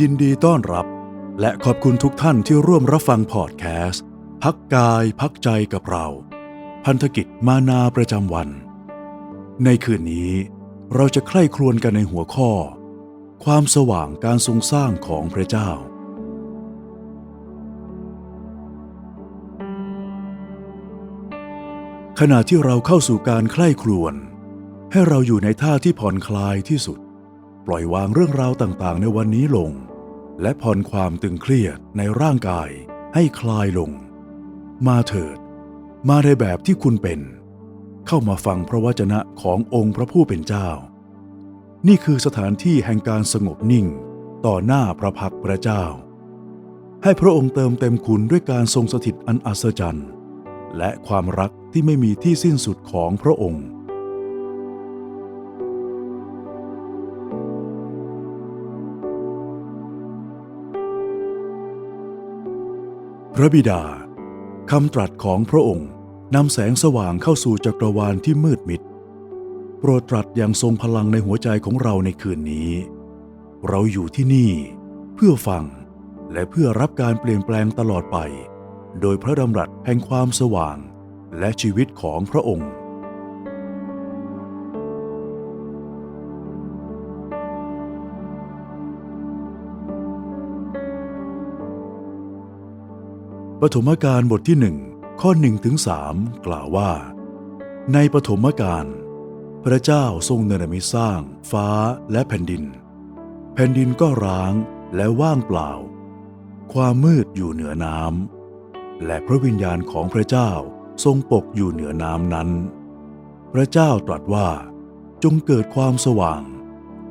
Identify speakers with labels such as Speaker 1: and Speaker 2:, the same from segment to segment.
Speaker 1: ยินดีต้อนรับ และขอบคุณทุกท่านที่ร่วมรับฟังพอดแคสต์ พักกายพักใจกับเรา พันธกิจมานาประจำวัน ในคืนนี้เราจะใคร่ครวญกันในหัวข้อ ความสว่างการทรงสร้างของพระเจ้า ขณะที่เราเข้าสู่การใคร่ครวญให้เราอยู่ในท่าที่ผ่อนคลายที่สุด ปล่อยวางเรื่องราวต่างๆ ในวันนี้ลง และผ่อนความตึงเครียดในร่างกายให้คลายลง มาเถิด มาในแบบที่คุณเป็น เข้ามาฟังพระวจนะขององค์พระผู้เป็นเจ้า นี่คือสถานที่แห่งการสงบนิ่งต่อหน้าพระพักตร์พระเจ้า ให้พระองค์เติมเต็มคุณด้วยการทรงสถิตอันอัศจรรย์ และความรักที่ไม่มีที่สิ้นสุดของพระองค์ พระบิดาคำตรัสของพระองค์นำแสงสว่างเข้าสู่จักรวาลที่มืดมิด โปรดตรัสอย่างทรงพลังในหัวใจของเราในคืนนี้ เราอยู่ที่นี่เพื่อฟังและเพื่อรับการเปลี่ยนแปลงตลอดไป โดยพระดำรัสแห่งความสว่างและชีวิตของพระองค์ ปฐมกาลบทที่หนึ่งข้อหนึ่งถึงสามกล่าวว่า ในปฐมกาลพระเจ้าทรงเนรมิตสร้าง ฟ้าและแผ่นดิน แผ่นดินก็ร้างและว่างเปล่า ความมืดอยู่เหนือน้ำและพระวิญญาณของพระเจ้าทรงปกอยู่เหนือน้ำนั้น พระเจ้าตรัสว่า จงเกิดความสว่าง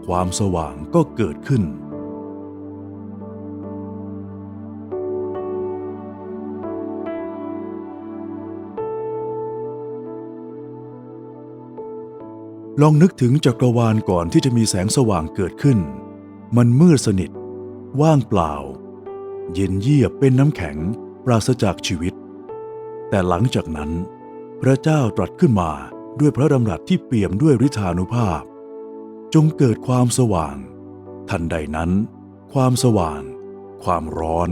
Speaker 1: ความสว่างก็เกิดขึ้น ลองนึกถึงจักรวาลก่อนที่จะมีแสงสว่างเกิดขึ้น มันมืดสนิท ว่างเปล่า เย็นเยียบเป็นน้ำแข็ง ปราศจากชีวิต แต่หลังจากนั้น พระเจ้าตรัสขึ้นมาด้วยพระดำรัสที่เปี่ยมด้วยฤทธานุภาพ จงเกิดความสว่าง ทันใดนั้น ความสว่าง ความร้อน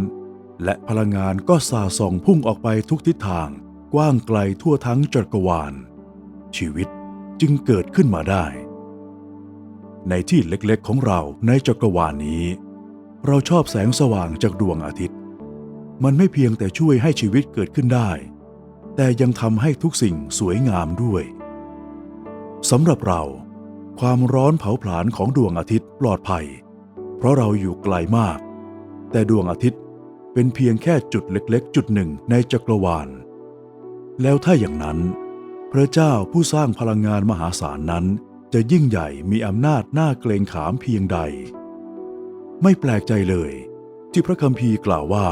Speaker 1: และพลังงานก็สาส่องพุ่งออกไปทุกทิศทางกว้างไกลทั่วทั้งจักรวาล ชีวิต จึงเกิดขึ้นมาได้ ในที่เล็กๆของเราในจักรวาลนี้ เราชอบแสงสว่างจากดวงอาทิตย์ มันไม่เพียงแต่ช่วยให้ชีวิตเกิดขึ้นได้ แต่ยังทำให้ทุกสิ่งสวยงามด้วยสำหรับเรา ความร้อนเผาผลาญของดวงอาทิตย์ปลอดภัย เพราะเราอยู่ไกลมาก แต่ดวงอาทิตย์เป็นเพียงแค่จุดเล็กๆ จุดหนึ่งในจักรวาล แล้วถ้าอย่างนั้น พระเจ้าผู้สร้างพลังงานมหาศาลนั้น จะยิ่งใหญ่มีอำนาจน่าเกรงขามเพียงใด ไม่แปลกใจเลย ที่พระคัมภีร์กล่าวว่า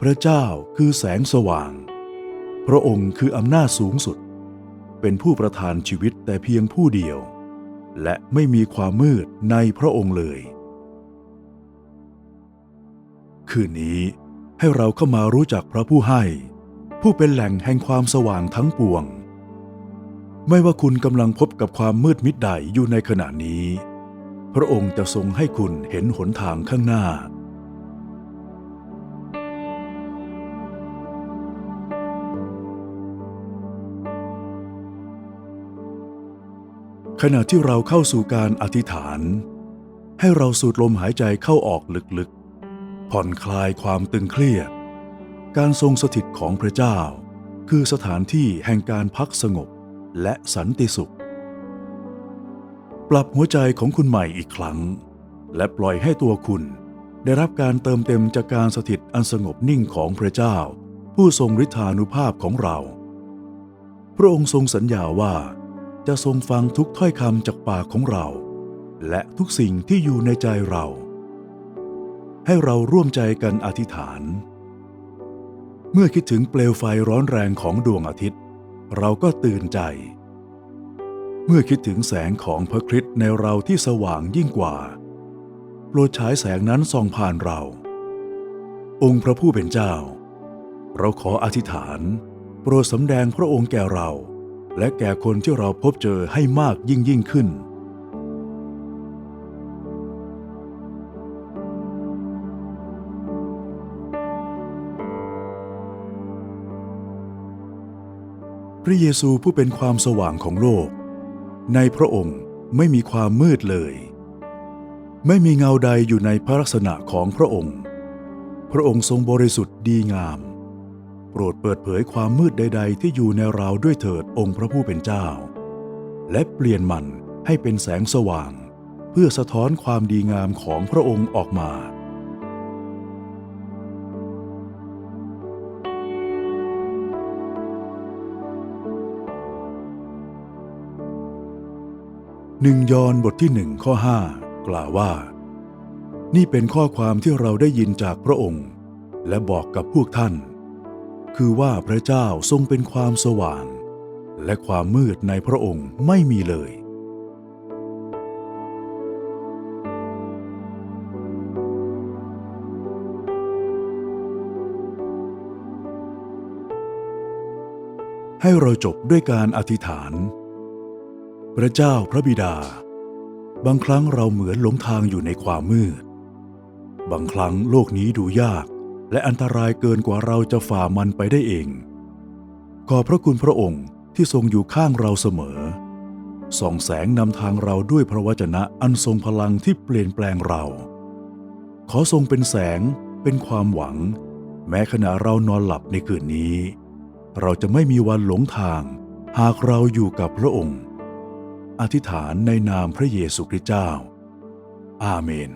Speaker 1: พระเจ้าคือแสงสว่าง พระองค์คืออำนาจสูงสุด เป็นผู้ประทานชีวิตแต่เพียงผู้เดียว และไม่มีความมืดในพระองค์เลย คืนนี้ให้เราเข้ามารู้จักพระผู้ให้ ผู้เป็นแหล่งแห่งความสว่างทั้งปวง ไม่ว่าคุณกำลังพบกับความมืดมิดใดอยู่ในขณะนี้ พระองค์จะทรงให้คุณเห็นหนทางข้างหน้า ขณะที่เราเข้าสู่การอธิษฐาน ให้เราสูดลมหายใจเข้าออกลึกๆ ผ่อนคลายความตึงเครียด การทรงสถิตของพระเจ้า คือสถานที่แห่งการพักสงบ และสันติสุข ปรับหัวใจของคุณใหม่อีกครั้ง และปล่อยให้ตัวคุณ ได้รับการเติมเต็มจากการสถิตอันสงบนิ่งของพระเจ้า ผู้ทรงฤทธานุภาพของเรา พระองค์ทรงสัญญาว่า จะทรงฟังทุกถ้อยคำจากปากของเรา และทุกสิ่งที่อยู่ในใจเรา ให้เราร่วมใจกันอธิษฐาน เมื่อคิดถึงเปลวไฟร้อนแรงของดวงอาทิตย์ เราก็ตื่นใจ เมื่อคิดถึงแสงของพระคริสต์ในเราที่สว่างยิ่งกว่า โปรดฉายแสงนั้นส่องผ่านเรา องค์พระผู้เป็นเจ้า เราขออธิษฐาน โปรดสำแดงพระองค์แก่เรา และแก่คนที่เราพบเจอให้มากยิ่งยิ่งขึ้น พระเยซูผู้เป็นความสว่างของโลก ในพระองค์ไม่มีความมืดเลย ไม่มีเงาใดอยู่ในพระลักษณะของพระองค์ พระองค์ทรงบริสุทธิ์ดีงาม โปรดเปิดเผยความมืดใด ๆ ที่อยู่ในเราด้วยเถิดองค์พระผู้เป็นเจ้า และเปลี่ยนมันให้เป็นแสงสว่าง เพื่อสะท้อนความดีงามของพระองค์ออกมา หนึ่งยอห์นบทที่หนึ่งข้อห้ากล่าวว่า นี่เป็นข้อความที่เราได้ยินจากพระองค์ และบอกกับพวกท่าน คือว่าพระเจ้าทรงเป็นความสว่าง และความมืดในพระองค์ไม่มีเลย ให้เราจบด้วยการอธิษฐาน พระเจ้าพระบิดา บางครั้งเราเหมือนหลงทางอยู่ในความมืด บางครั้งโลกนี้ดูยาก และอันตรายเกินกว่าเราจะฝ่ามันไปได้เอง ขอพระคุณพระองค์ที่ทรงอยู่ข้างเราเสมอ ส่องแสงนำทางเราด้วยพระวจนะอันทรงพลังที่เปลี่ยนแปลงเรา ขอทรงเป็นแสงเป็นความหวัง แม้ขณะเรานอนหลับในคืนนี้ เราจะไม่มีวันหลงทาง หากเราอยู่กับพระองค์ อธิษฐานในนามพระเยซูคริสต์เจ้า อาเมน